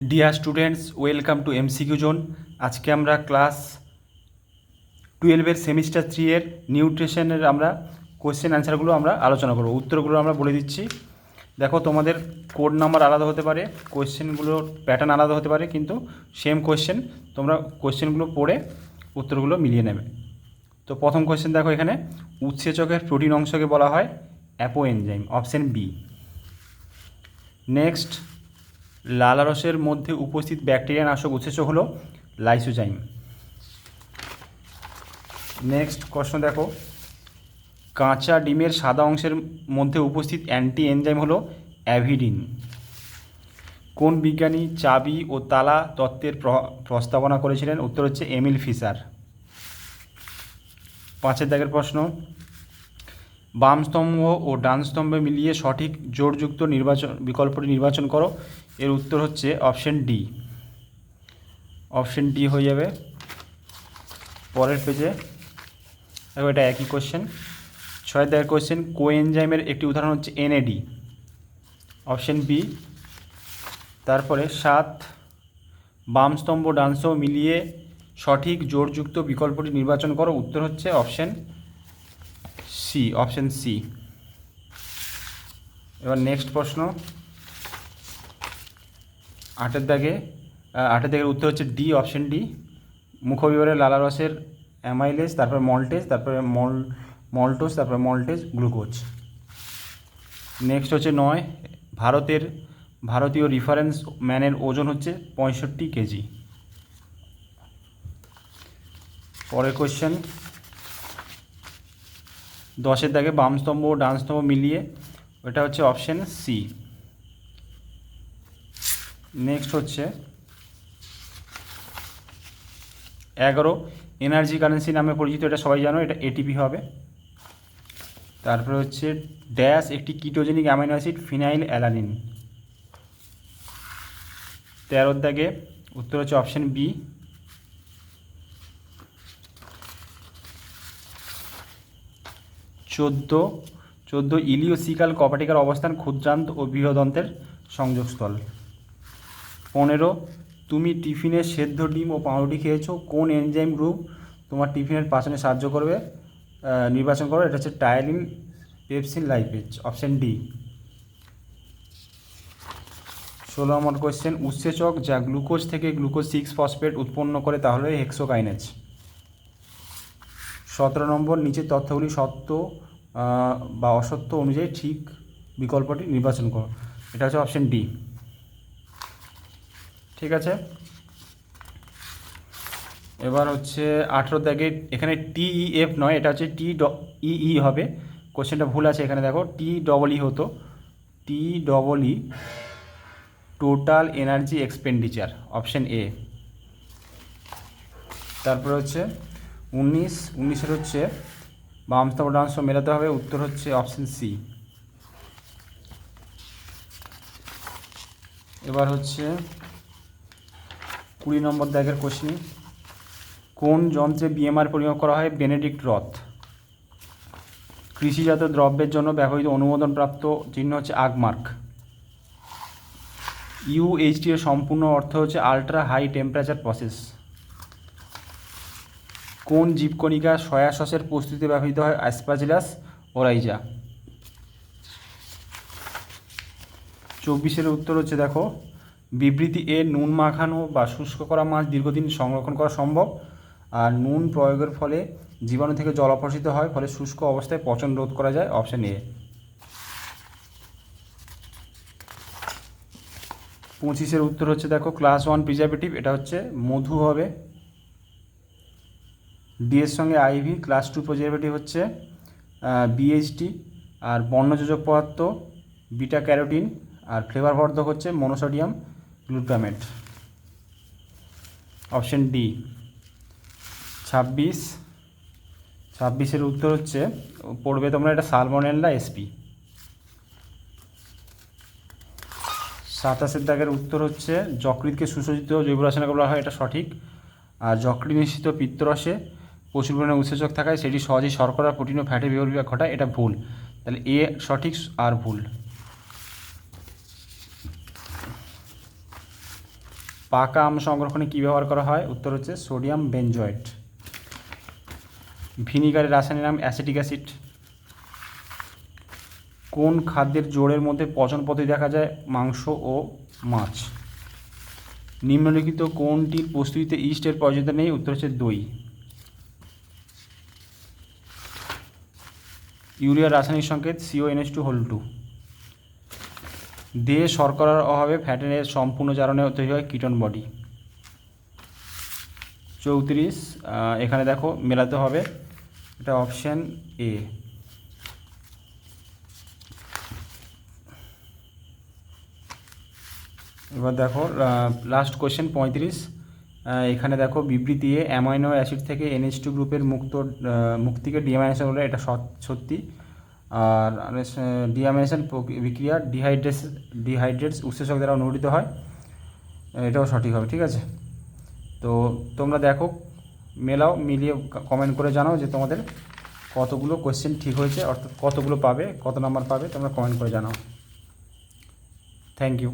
Dear students welcome to MCQ zone আজকে আমরা class টুয়েলভের সেমিস্টার থ্রি এর নিউট্রিশনের আমরা কোশ্চেন অ্যান্সারগুলো আমরা আলোচনা করব। উত্তরগুলো আমরা বলে দিচ্ছি। দেখো, তোমাদের কোড নাম্বার আলাদা হতে পারে কোশ্চেনগুলোর প্যাটার্ন আলাদা হতে পারে, কিন্তু সেম কোশ্চেন তোমরা কোশ্চেনগুলো পড়ে উত্তরগুলো মিলিয়ে নেবে। তো প্রথম কোশ্চেন দেখো এখানে, উৎসেচকের প্রোটিন অংশকে বলা হয় apo enzyme option B next লালারসের মধ্যে উপস্থিত ব্যাকটেরিয়া নাশক উৎসেচক হলো লাইসোজাইম। নেক্সট প্রশ্ন দেখো। কাঁচা ডিমের সাদা অংশের মধ্যে উপস্থিত অ্যান্টি এনজাইম হলো অ্যাভিডিন। কোন বিজ্ঞানী চাবি ও তালা তত্ত্বের প্র- প্রস্তাবনা করেছিলেন? উত্তর হচ্ছে এমিল ফিসার পাঁচের দাগের প্রশ্ন বাম স্তম্ভ ও ডান স্তম্ভে মিলিয়ে সঠিক জোরযুক্ত নির্বাচন, বিকল্পটি নির্বাচন করো। এর উত্তর হচ্ছে অপশন ডি। অপশন ডি হয়ে যাবে। পরের পেজে দেখো এটা একই কোশ্চেন ছয় দাগের কোশ্চেন কোএনজাইমের একটি উদাহরণ হচ্ছে এনএডি অপশন বি তারপরে সাত, বাম স্তম্ভ, ডান স্তম্ভ মিলিয়ে সঠিক জোরযুক্ত বিকল্পটি নির্বাচন করো। উত্তর হচ্ছে অপশন সি অপশন সি এবার নেক্সট প্রশ্ন। আটের দাগে আটের দাগের উত্তর হচ্ছে ডি অপশন ডি মুখবিবরে লালারসের অ্যামাইলেজ তারপরে মল্টেজ তারপরে মল মল্টোজ তারপরে মল্টেজ গ্লুকোজ নেক্সট হচ্ছে নয়, ভারতের, ভারতীয় রিফারেন্স ম্যানের ওজন হচ্ছে পঁয়ষট্টি কেজি। পরের কোশ্চেন দশের দাগে বাম স্তম্ভ ও ডান স্তম্ভ মিলিয়ে ওটা হচ্ছে অপশন সি নেক্সট হচ্ছে এগারো এনার্জি কারেন্সি নামে পরিচিত, এটা সবাই জানো, এটা এটিপি হবে। তারপরে হচ্ছে ড্যাশ একটি ketogenic amino acid phenyl alanine তেরোর দাগে উত্তর হচ্ছে অপশন বি চোদ্দ চোদ্দ ইলিওসিকাল কপাটিকার অবস্থান ক্ষুদ্রান্ত ও বৃহদন্তের সংযোগস্থল। পনেরো, তুমি টিফিনে সেদ্ধ ডিম ও পাউরুটি খেয়েছো, কোন এনজাইম গ্রুপ তোমার টিফিনের পাচনে সাহায্য করবে? নির্বাচন করো, এটা হচ্ছে ptyalin pepsin, lipase, option D. ষোলো নম্বর কোয়েশ্চেন উৎসেচক যা গ্লুকোজ থেকে গ্লুকোজ সিক্স ফসফেট উৎপন্ন করে তাহলে হেক্সোকাইনেজ সতেরো নম্বর, নিচের তথ্যগুলি সত্য বা অসত্য অনুযায়ী ঠিক বিকল্পটি নির্বাচন করো। এটা হচ্ছে অপশন ডি ঠিক আছে? এবার হচ্ছে আঠেরো দাগে এখানে টি ই টিইএফ নয়, এটা হচ্ছে টি ইই হবে। কোশ্চেনটা ভুল আছে এখানে, দেখো টি ডবল ই হতো। T double E total energy expenditure option A তারপরে হচ্ছে উনিশ, উনিশের হচ্ছে বাম স্তম্ভ মেলাতে হবে, উত্তর হচ্ছে অপশন সি এবার হচ্ছে কুড়ি নম্বর দাগের কোশ্চিন কোন যন্ত্রে বিএমআর পরিমাপ করা হয়? বেনেডিক্ট রথ কৃষিজাত দ্রব্যের জন্য ব্যবহৃত অনুমোদনপ্রাপ্ত চিহ্ন হচ্ছে আগমার্ক। ইউএইচটি এর সম্পূর্ণ অর্থ হচ্ছে আলট্রা হাই টেম্পারেচার প্রসেস কোন জীবকণিকা সয়া সসের প্রস্তুতিতে ব্যবহৃত হয়? অ্যাসপাজিলাস ওরাইজা চব্বিশের উত্তর হচ্ছে, দেখো, বিবৃতি এ নুন মাখানো বা শুষ্ক করা মাছ দীর্ঘদিন সংরক্ষণ করা সম্ভব। আর নুন প্রয়োগের ফলে জীবাণু থেকে জল অপসৃত হয়, ফলে শুষ্ক অবস্থায় পচন রোধ করা যায় অপশান এ পঁচিশের উত্তর হচ্ছে, দেখো ক্লাস ওয়ান প্রিজার্ভেটিভ এটা হচ্ছে মধু হবে। ডি এর সঙ্গে আইভি ক্লাস টু প্রিজার্ভেটিভ হচ্ছে বিএইচটি আর বর্ণযোজক পদার্থ বিটা ক্যারোটিন আর ফ্লেভার বর্ধক হচ্ছে মনোসোডিয়াম গ্লুটামেট অপশন ডি ছাব্বিশ, ছাব্বিশের উত্তর হচ্ছে, পড়বে তোমরা এটা সালমোনেল্লা এসপি সাতাশের দাগের উত্তর হচ্ছে যকৃতকে সুসজ্জিত জৈব রাসায়নিক বলা হয়, এটা সঠিক। আর যকৃত নিশ্চিত পিত্তরসে প্রচুর পরিমাণে উৎসেচক থাকায় সেটি সহজেই শর্করা, প্রোটিন ও ফ্যাটে বিভাগ ঘটায়। এটা ভুল। তাহলে এ সঠিক আর ভুল। পাকা আম সংরক্ষণে কী ব্যবহার করা হয়? উত্তর হচ্ছে সোডিয়াম বেনজয়েট ভিনিগারের রাসায়নিক নাম অ্যাসিটিক অ্যাসিড। কোন খাদ্যের জোড়ের মধ্যে পচন পদ্ধতি দেখা যায়? মাংস ও মাছ। নিম্নলিখিত কোনটির প্রস্তুতিতে ইস্টের প্রয়োজনীয়তা নেই? উত্তর হচ্ছে দই। ইউরিয়ার রাসায়নিক সংকেত CO NS two whole two দেহে শর্করার অভাবে ফ্যাটেনের সম্পূর্ণ জারণে তৈরি হয় কিটন বডি। চৌত্রিশ এখানে দেখো মেলাতে হবে। এটা অপশান এ এবার দেখো লাস্ট কোয়েশ্চেন পঁয়ত্রিশ। এখানে দেখো বিবৃতি এ, অ্যামাইনো অ্যাসিড থেকে এনএইচ টু গ্রুপের মুক্ত মুক্তিকে ডিঅ্যামাইনেশন বলে, এটা সত্যি। আর ডিঅ্যামাইনেশন বিক্রিয়া ডিহাইড্রেস, ডিহাইড্রেটস উৎসেচক দ্বারা অনুমোদিত হয়। এটাও সঠিক হবে, ঠিক আছে? তো তোমরা দেখো, মেলাও, মিলিয়ে কমেন্ট করে জানাও যে তোমাদের কতগুলো কোয়েশ্চেন ঠিক হয়েছে, অর্থাৎ কতগুলো পাবে, কত নাম্বার পাবে, তোমরা কমেন্ট করে জানাও। Thank you